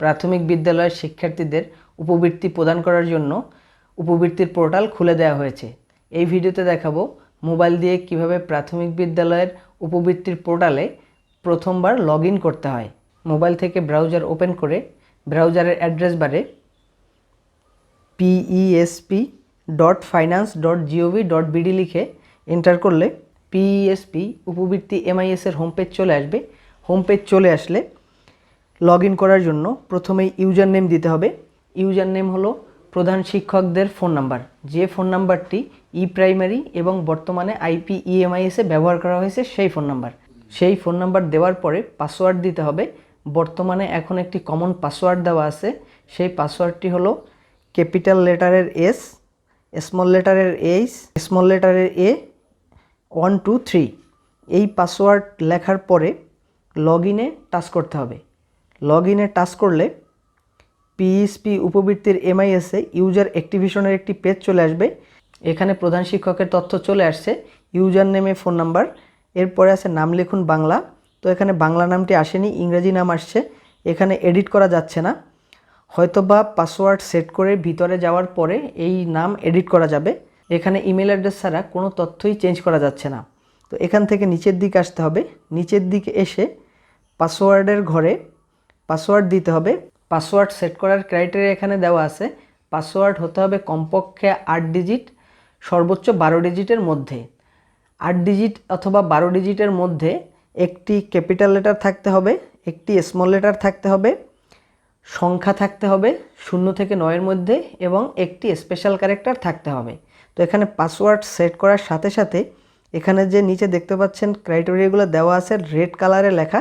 প্রাথমিক বিদ্যালয়ের শিক্ষার্থীদের উপবৃত্তি প্রদান করার জন্য উপবৃত্তির পোর্টাল খুলে দেওয়া হয়েছে। এই ভিডিওতে দেখাবো মোবাইল দিয়ে কীভাবে প্রাথমিক বিদ্যালয়ের উপবৃত্তির পোর্টালে প্রথমবার লগ করতে হয়। মোবাইল থেকে ব্রাউজার ওপেন করে ব্রাউজারের অ্যাড্রেস বারে PESP dot finance dot gov dot BD লিখে এন্টার করলে পিইএসপি উপবৃত্তি এমআইএসের হোম পেজ চলে আসবে। হোম পেজ চলে আসলে লগ ইন করার জন্য প্রথমেই ইউজার নেম দিতে হবে। ইউজার নেম হলো প্রধান শিক্ষকদের ফোন নাম্বার। যে ফোন নাম্বারটি ই প্রাইমারি এবং বর্তমানে আইপি ইএমআইএসে ব্যবহার করা হয়েছে, সেই ফোন নাম্বার। সেই ফোন নাম্বার দেওয়ার পরে পাসওয়ার্ড দিতে হবে। বর্তমানে এখন একটি কমন পাসওয়ার্ড দেওয়া আছে। সেই পাসওয়ার্ডটি হলো ক্যাপিটাল লেটারের এস, স্মল লেটারের এইচ, স্মল লেটারের এ, ওয়ান, টু, থ্রি। এই পাসওয়ার্ড লেখার পরে লগ ইনে টাচ করতে হবে। লগ ইনে টাচ করলে পিএসপি উপবৃত্তির এমআইএসে ইউজার অ্যাক্টিভেশনের একটি পেজ চলে আসবে। এখানে প্রধান শিক্ষকের তথ্য চলে আসছে। ইউজার নেমে ফোন নাম্বার এরপরে আছে নাম লিখুন বাংলা। তো এখানে বাংলা নামটি আসেনি, ইংরেজি নাম আসছে। এখানে এডিট করা যাচ্ছে না। হয়তোবা পাসওয়ার্ড সেট করে ভিতরে যাওয়ার পরে এই নাম এডিট করা যাবে। এখানে ইমেল অ্যাড্রেস ছাড়া কোনো তথ্যই চেঞ্জ করা যাচ্ছে না। তো এখান থেকে নিচের দিকে আসতে হবে। নিচের দিকে এসে পাসওয়ার্ডের ঘরে পাসওয়ার্ড দিতে হবে। পাসওয়ার্ড সেট করার ক্রাইটেরিয়া এখানে দেওয়া আছে। পাসওয়ার্ড হতে হবে কমপক্ষে আট ডিজিট, সর্বোচ্চ বারো ডিজিটের মধ্যে। আট ডিজিট অথবা বারো ডিজিটের মধ্যে একটি ক্যাপিটাল লেটার থাকতে হবে, একটি স্মল লেটার থাকতে হবে, সংখ্যা থাকতে হবে শূন্য থেকে নয়ের মধ্যে এবং একটি স্পেশাল ক্যারেক্টার থাকতে হবে। তো এখানে পাসওয়ার্ড সেট করার সাথে সাথে এখানে যে নিচে দেখতে পাচ্ছেন ক্রাইটেরিয়াগুলো দেওয়া আছে, রেড কালারে লেখা।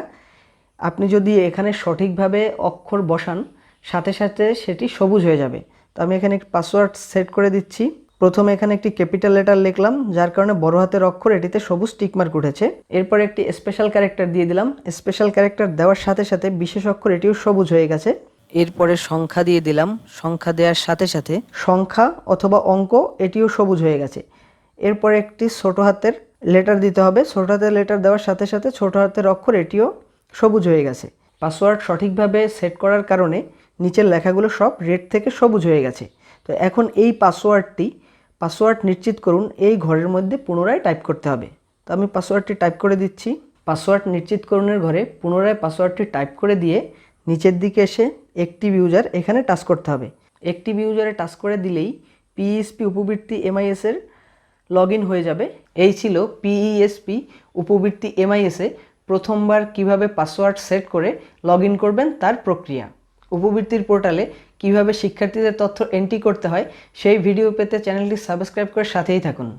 আপনি যদি এখানে সঠিকভাবে অক্ষর বসান, সাথে সাথে সেটি সবুজ হয়ে যাবে। তো আমি এখানে পাসওয়ার্ড সেট করে দিচ্ছি। প্রথমে এখানে একটি ক্যাপিটাল লেটার লিখলাম, যার কারণে বড় হাতের অক্ষর এটিতে সবুজ টিকমার্ক উঠেছে। এরপর একটি স্পেশাল ক্যারেক্টার দিয়ে দিলাম। স্পেশাল ক্যারেক্টার দেওয়ার সাথে সাথে বিশেষ অক্ষর এটিও সবুজ হয়ে গেছে। এরপরে সংখ্যা দিয়ে দিলাম। সংখ্যা দেওয়ার সাথে সাথে সংখ্যা অথবা অঙ্ক এটিও সবুজ হয়ে গেছে। এরপরে একটি ছোট হাতের লেটার দিতে হবে। ছোট হাতের লেটার দেওয়ার সাথে সাথে ছোট হাতের অক্ষর এটিও সবুজ হয়ে গেছে। পাসওয়ার্ড সঠিকভাবে সেট করার কারণে নিচের লেখাগুলো সব রেড থেকে সবুজ হয়ে গেছে। তো এখন এই পাসওয়ার্ডটি, পাসওয়ার্ড নিশ্চিত করুন, এই ঘরের মধ্যে পুনরায় টাইপ করতে হবে। তো আমি পাসওয়ার্ডটি টাইপ করে দিচ্ছি। পাসওয়ার্ড নিশ্চিতকরণের ঘরে পুনরায় পাসওয়ার্ডটি টাইপ করে দিয়ে নিচের দিকে এসে একটিভ ইউজার এখানে টাচ করতে হবে। একটিভ ইউজারে টাচ করে দিলেই পিএসপি উপবৃত্তি এমআইএসের লগ হয়ে যাবে। এই ছিল পিইএসপি উপবৃত্তি এমআইএসে প্রথমবার কীভাবে পাসওয়ার্ড সেট করে লগ করবেন তার প্রক্রিয়া। উপবৃত্তির পোর্টালে কীভাবে শিক্ষার্থীদের তথ্য এন্ট্রি করতে হয় সেই ভিডিও পেতে চ্যানেলটি সাবস্ক্রাইব করে সাথেই থাকুন।